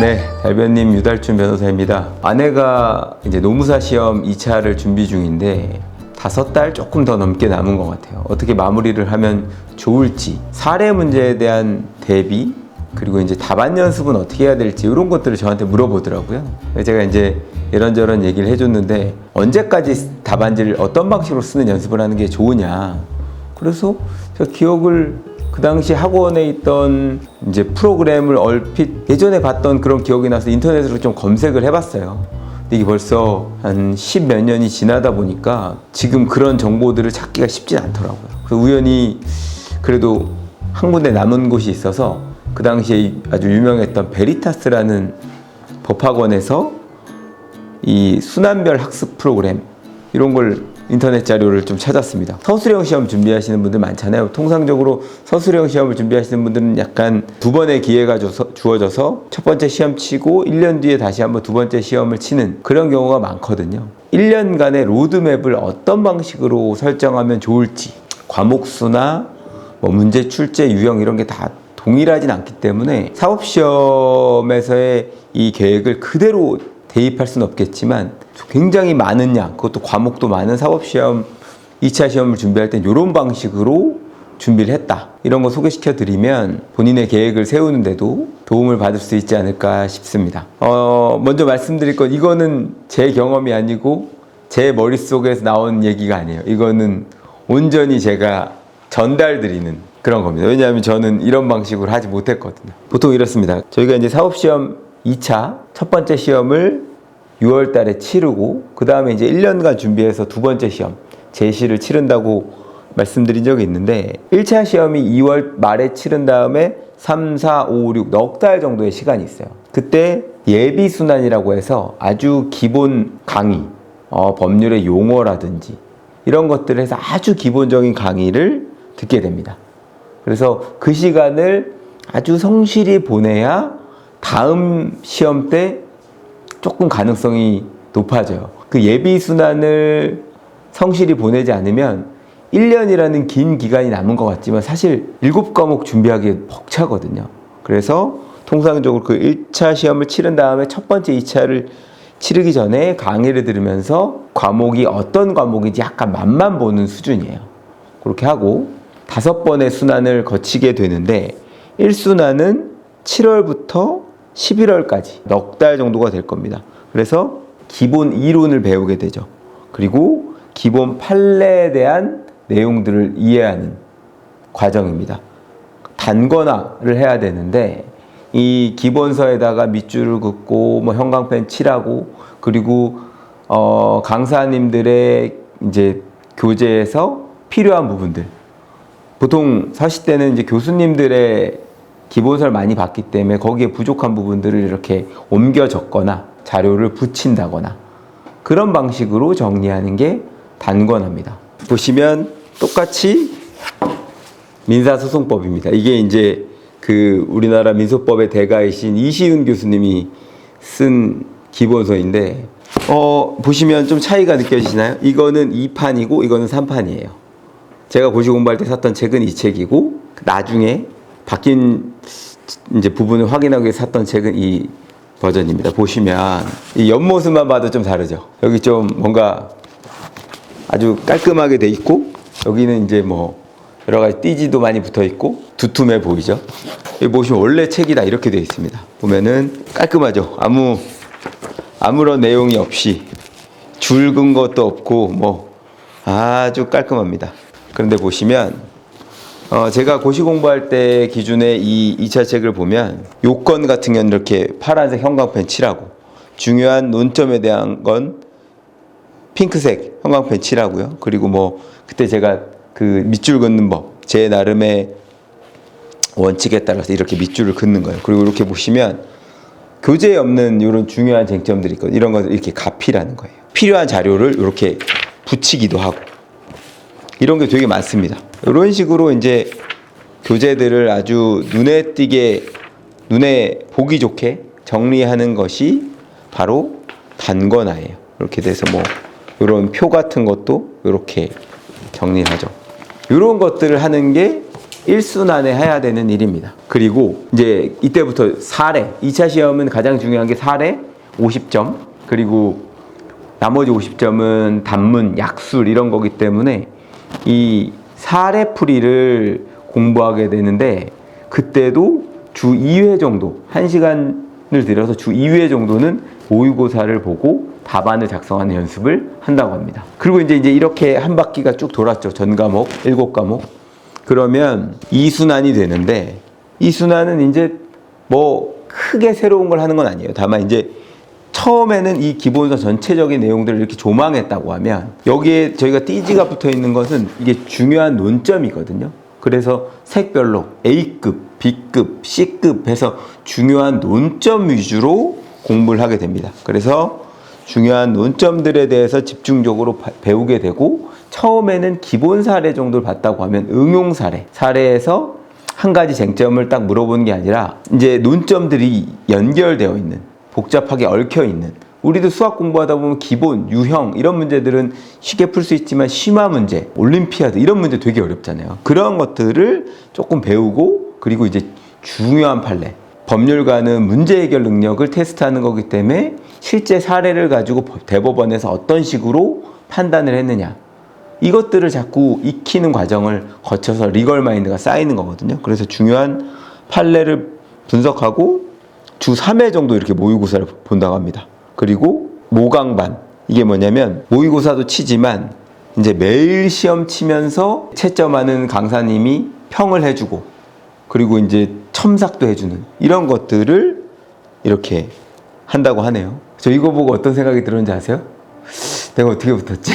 네, 달변님 유달춘 변호사입니다. 아내가 이제 노무사 시험 2차를 준비 중인데 다섯 달 조금 더 넘게 남은 것 같아요. 어떻게 마무리를 하면 좋을지, 사례 문제에 대한 대비, 그리고 이제 답안 연습은 어떻게 해야 될지 이런 것들을 저한테 물어보더라고요. 제가 이제 이런저런 얘기를 해줬는데 언제까지 답안지를 어떤 방식으로 쓰는 연습을 하는 게 좋으냐. 그래서 제가 기억을 그 당시 학원에 있던 이제 프로그램을 얼핏 예전에 봤던 그런 기억이 나서 인터넷으로 좀 검색을 해봤어요. 근데 이게 벌써 한 십 몇 년이 지나다 보니까 지금 그런 정보들을 찾기가 쉽진 않더라고요. 그래서 우연히 그래도 한 군데 남은 곳이 있어서 그 당시에 아주 유명했던 베리타스라는 법학원에서 이 순환별 학습 프로그램 이런 걸 인터넷 자료를 좀 찾았습니다. 서술형 시험 준비하시는 분들 많잖아요. 통상적으로 서술형 시험을 준비하시는 분들은 약간 두 번의 기회가 주어져서 첫 번째 시험 치고 1년 뒤에 다시 한번 두 번째 시험을 치는 그런 경우가 많거든요. 1년간의 로드맵을 어떤 방식으로 설정하면 좋을지 과목 수나 뭐 문제 출제 유형 이런 게 다 동일하진 않기 때문에 사법시험에서의 이 계획을 그대로 대입할 수는 없겠지만 굉장히 많은 양, 그것도 과목도 많은 사법시험 2차 시험을 준비할 땐 이런 방식으로 준비를 했다. 이런 거 소개시켜 드리면 본인의 계획을 세우는데도 도움을 받을 수 있지 않을까 싶습니다. 어, 먼저 말씀드릴 건 이거는 제 경험이 아니고 제 머릿속에서 나온 얘기가 아니에요. 이거는 온전히 제가 전달 드리는 그런 겁니다. 왜냐하면 저는 이런 방식으로 하지 못했거든요. 보통 이렇습니다. 저희가 이제 사법시험 2차 첫 번째 시험을 6월 달에 치르고 그 다음에 이제 1년간 준비해서 두 번째 시험 제시를 치른다고 말씀드린 적이 있는데 1차 시험이 2월 말에 치른 다음에 3, 4, 5, 6 넉 달 정도의 시간이 있어요. 그때 예비 순환이라고 해서 아주 기본 강의, 어, 법률의 용어라든지 이런 것들을 해서 아주 기본적인 강의를 듣게 됩니다. 그래서 그 시간을 아주 성실히 보내야 다음 시험 때 조금 가능성이 높아져요. 그 예비 순환을 성실히 보내지 않으면 1년이라는 긴 기간이 남은 것 같지만 사실 7과목 준비하기 벅차거든요. 그래서 통상적으로 그 1차 시험을 치른 다음에 첫 번째 2차를 치르기 전에 강의를 들으면서 과목이 어떤 과목인지 약간 맛만 보는 수준이에요. 그렇게 하고 다섯 번의 순환을 거치게 되는데 1순환은 7월부터 11월까지 넉 달 정도가 될 겁니다. 그래서 기본 이론을 배우게 되죠. 그리고 기본 판례에 대한 내용들을 이해하는 과정입니다. 단권화를 해야 되는데 이 기본서에다가 밑줄을 긋고 뭐 형광펜 칠하고 그리고 어 강사님들의 이제 교재에서 필요한 부분들 보통 사실 때는 이제 교수님들의 기본서를 많이 봤기 때문에 거기에 부족한 부분들을 이렇게 옮겨 적거나 자료를 붙인다거나 그런 방식으로 정리하는 게 단권화입니다. 보시면 똑같이 민사소송법입니다. 이게 이제 그 우리나라 민소법의 대가이신 이시훈 교수님이 쓴 기본서인데 어 보시면 좀 차이가 느껴지시나요? 이거는 2판이고 이거는 3판이에요. 제가 고시 공부할 때 샀던 책은 이 책이고 나중에 바뀐 이제 부분을 확인하기 위해 샀던 책은 이 버전입니다. 보시면 이 옆모습만 봐도 좀 다르죠. 여기 좀 뭔가 아주 깔끔하게 돼 있고 여기는 이제 뭐 여러 가지 띠지도 많이 붙어 있고 두툼해 보이죠. 여기 보시면 원래 책이 다 이렇게 돼 있습니다. 보면은 깔끔하죠. 아무 아무런 내용이 없이 줄근 것도 없고 뭐 아주 깔끔합니다. 그런데 보시면 어, 제가 고시 공부할 때 기준의 이 2차 책을 보면 요건 같은 경우는 이렇게 파란색 형광펜 칠하고 중요한 논점에 대한 건 핑크색 형광펜 칠하고요. 그리고 뭐 그때 제가 그 밑줄 긋는 법 제 나름의 원칙에 따라서 이렇게 밑줄을 긋는 거예요. 그리고 이렇게 보시면 교재에 없는 이런 중요한 쟁점들이 있거든요. 이런 것들 이렇게 가피라는 거예요. 필요한 자료를 이렇게 붙이기도 하고 이런 게 되게 많습니다. 이런 식으로 이제 교재들을 아주 눈에 띄게 눈에 보기 좋게 정리하는 것이 바로 단권화예요. 이렇게 돼서 뭐 이런 표 같은 것도 이렇게 정리하죠. 이런 것들을 하는 게 일순환에 해야 되는 일입니다. 그리고 이제 이때부터 사례, 2차 시험은 가장 중요한 게 사례 50점, 그리고 나머지 50점은 단문, 약술 이런 거기 때문에 이 사례 풀이를 공부하게 되는데 그때도 주 2회 정도, 1시간을 들여서 주 2회 정도는 모의고사를 보고 답안을 작성하는 연습을 한다고 합니다. 그리고 이제 이제 이렇게 한 바퀴가 쭉 돌았죠. 전 과목, 일곱 과목. 그러면 이 순환이 되는데 이 순환은 이제 뭐 크게 새로운 걸 하는 건 아니에요. 다만 이제 처음에는 이 기본서 전체적인 내용들을 이렇게 조망했다고 하면 여기에 저희가 띠지가 붙어 있는 것은 이게 중요한 논점이거든요. 그래서 색별로 A급, B급, C급 해서 중요한 논점 위주로 공부를 하게 됩니다. 그래서 중요한 논점들에 대해서 집중적으로 바- 배우게 되고 처음에는 기본 사례 정도를 봤다고 하면 응용 사례, 사례에서 한 가지 쟁점을 딱 물어보는 게 아니라 이제 논점들이 연결되어 있는 복잡하게 얽혀 있는 우리도 수학 공부하다 보면 기본, 유형 이런 문제들은 쉽게 풀 수 있지만 심화 문제, 올림피아드 이런 문제 되게 어렵잖아요. 그런 것들을 조금 배우고 그리고 이제 중요한 판례 법률가는 문제 해결 능력을 테스트하는 거기 때문에 실제 사례를 가지고 법- 대법원에서 어떤 식으로 판단을 했느냐 이것들을 자꾸 익히는 과정을 거쳐서 리걸 마인드가 쌓이는 거거든요. 그래서 중요한 판례를 분석하고 주 3회 정도 이렇게 모의고사를 본다고 합니다. 그리고 모강반 이게 뭐냐면 모의고사도 치지만 이제 매일 시험 치면서 채점하는 강사님이 평을 해주고 그리고 이제 첨삭도 해주는 이런 것들을 이렇게 한다고 하네요. 저 이거 보고 어떤 생각이 들었는지 아세요? 내가 어떻게 붙었지?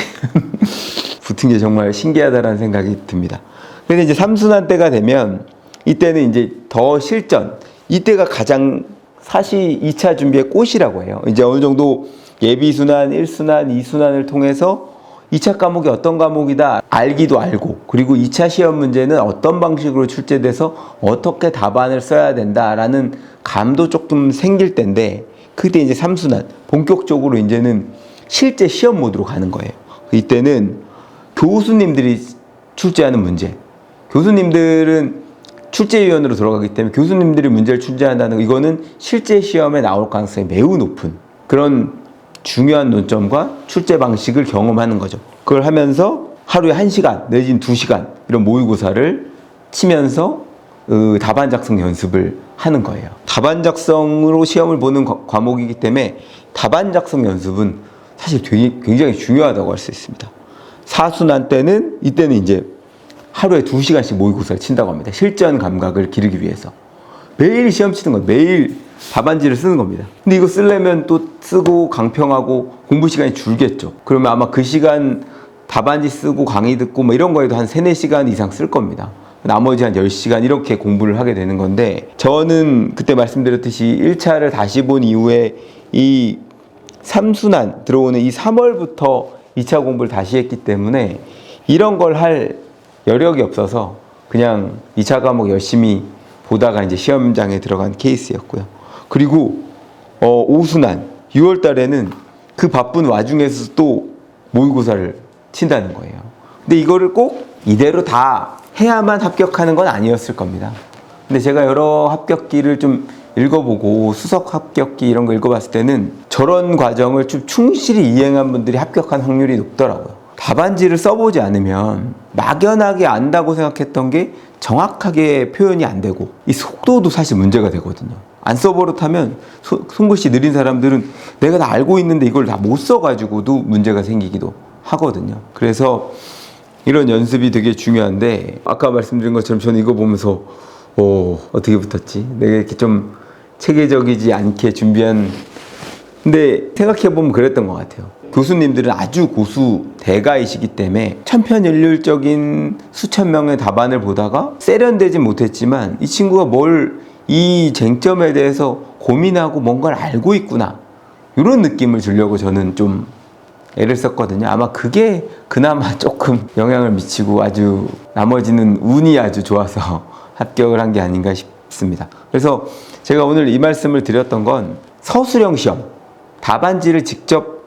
붙은 게 정말 신기하다라는 생각이 듭니다. 근데 이제 삼순환 때가 되면 이때는 이제 더 실전, 이때가 가장 사실 2차 준비의 꽃이라고 해요. 이제 어느 정도 예비순환, 1순환, 2순환을 통해서 2차 과목이 어떤 과목이다 알기도 알고 그리고 2차 시험 문제는 어떤 방식으로 출제돼서 어떻게 답안을 써야 된다라는 감도 조금 생길 때인데 그때 이제 3순환 본격적으로 이제는 실제 시험 모드로 가는 거예요. 이때는 교수님들이 출제하는 문제 교수님들은 출제위원으로 들어가기 때문에 교수님들이 문제를 출제한다는 거 이거는 실제 시험에 나올 가능성이 매우 높은 그런 중요한 논점과 출제 방식을 경험하는 거죠. 그걸 하면서 하루에 한시간 내지는 두시간 이런 모의고사를 치면서 어, 답안 작성 연습을 하는 거예요. 답안 작성으로 시험을 보는 과- 과목이기 때문에 답안 작성 연습은 사실 되게 굉장히 중요하다고 할 수 있습니다. 사순환 때는 이때는 이제 하루에 두시간씩 모의고사를 친다고 합니다. 실전 감각을 기르기 위해서. 매일 시험 치는 거예요. 매일 답안지를 쓰는 겁니다. 근데 이거 쓰려면 또 쓰고 강평하고 공부 시간이 줄겠죠. 그러면 아마 그 시간 답안지 쓰고 강의 듣고 뭐 이런 거에도 한 3, 4시간 이상 쓸 겁니다. 나머지 한 10시간 이렇게 공부를 하게 되는 건데 저는 그때 말씀드렸듯이 1차를 다시 본 이후에 이 삼순환 들어오는 이 3월부터 2차 공부를 다시 했기 때문에 이런 걸 할 여력이 없어서 그냥 2차 과목 열심히 보다가 이제 시험장에 들어간 케이스였고요. 그리고 어, 오순환 6월 달에는 그 바쁜 와중에서 또 모의고사를 친다는 거예요. 근데 이거를 꼭 이대로 다 해야만 합격하는 건 아니었을 겁니다. 근데 제가 여러 합격기를 좀 읽어보고 수석 합격기 이런 거 읽어봤을 때는 저런 과정을 좀 충실히 이행한 분들이 합격한 확률이 높더라고요. 답안지를 써보지 않으면 막연하게 안다고 생각했던 게 정확하게 표현이 안 되고 이 속도도 사실 문제가 되거든요. 안 써버릇하면 소- 손글씨 느린 사람들은 내가 다 알고 있는데 이걸 다 못 써가지고도 문제가 생기기도 하거든요. 그래서 이런 연습이 되게 중요한데 아까 말씀드린 것처럼 저는 이거 보면서 어, 어떻게 붙었지? 내가 이렇게 좀 체계적이지 않게 준비한 근데 생각해보면 그랬던 것 같아요. 교수님들은 아주 고수 대가이시기 때문에 천편일률적인 수천 명의 답안을 보다가 세련되진 못했지만 이 친구가 뭘 이 쟁점에 대해서 고민하고 뭔가를 알고 있구나. 이런 느낌을 주려고 저는 좀 애를 썼거든요. 아마 그게 그나마 조금 영향을 미치고 아주 나머지는 운이 아주 좋아서 합격을 한 게 아닌가 싶습니다. 그래서 제가 오늘 이 말씀을 드렸던 건 서술형 시험, 답안지를 직접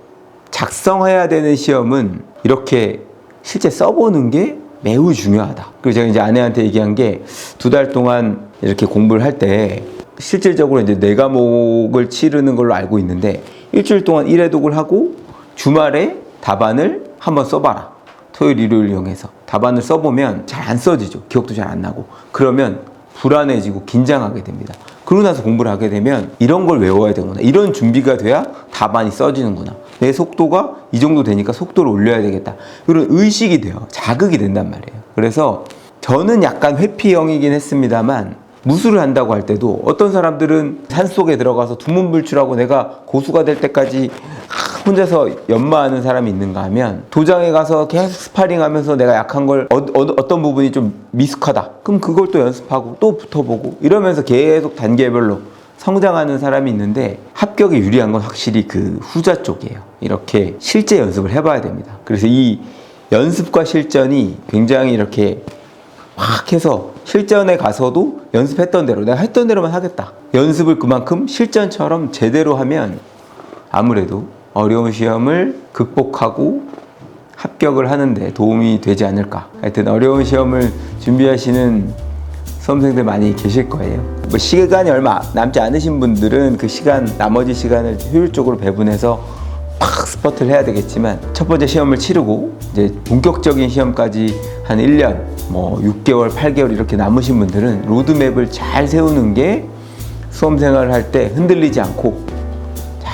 작성해야 되는 시험은 이렇게 실제 써보는 게 매우 중요하다. 그리고 제가 이제 아내한테 얘기한 게 두 달 동안 이렇게 공부를 할 때 실질적으로 이제 네 과목을 치르는 걸로 알고 있는데 일주일 동안 1회독을 하고 주말에 답안을 한번 써봐라. 토요일, 일요일 이용해서 답안을 써보면 잘 안 써지죠. 기억도 잘 안 나고. 그러면 불안해지고 긴장하게 됩니다. 그러고 나서 공부를 하게 되면 이런 걸 외워야 되구나. 이런 준비가 돼야 답안이 써지는구나. 내 속도가 이 정도 되니까 속도를 올려야 되겠다. 이런 의식이 돼요. 자극이 된단 말이에요. 그래서 저는 약간 회피형이긴 했습니다만 무술을 한다고 할 때도 어떤 사람들은 산속에 들어가서 두문불출하고 내가 고수가 될 때까지 혼자서 연마하는 사람이 있는가 하면 도장에 가서 계속 스파링하면서 내가 약한 걸 어, 떤 부분이 좀 미숙하다. 그럼 그걸 또 연습하고 또 붙어보고 이러면서 계속 단계별로 성장하는 사람이 있는데 합격에 유리한 건 확실히 그 후자 쪽이에요. 이렇게 실제 연습을 해봐야 됩니다. 그래서 이 연습과 실전이 굉장히 이렇게 막 해서 실전에 가서도 연습했던 대로 내가 했던 대로만 하겠다. 연습을 그만큼 실전처럼 제대로 하면 아무래도 어려운 시험을 극복하고 합격을 하는데 도움이 되지 않을까. 하여튼 어려운 시험을 준비하시는 수험생들 많이 계실 거예요. 뭐 시간이 얼마 남지 않으신 분들은 그 시간 나머지 시간을 효율적으로 배분해서 팍 스퍼트를 해야 되겠지만 첫 번째 시험을 치르고 이제 본격적인 시험까지 한 1년 뭐 6개월, 8개월 이렇게 남으신 분들은 로드맵을 잘 세우는 게 수험 생활을 할 때 흔들리지 않고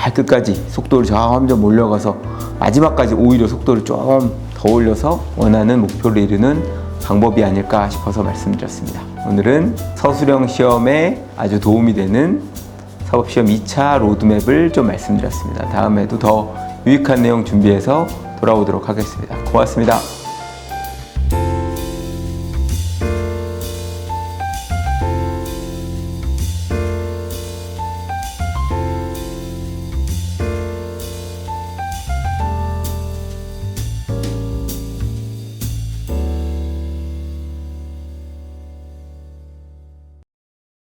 잘 끝까지 속도를 점점 올려가서 마지막까지 오히려 속도를 좀 더 올려서 원하는 목표를 이루는 방법이 아닐까 싶어서 말씀드렸습니다. 오늘은 서술형 시험에 아주 도움이 되는 사법시험 2차 로드맵을 좀 말씀드렸습니다. 다음에도 더 유익한 내용 준비해서 돌아오도록 하겠습니다. 고맙습니다.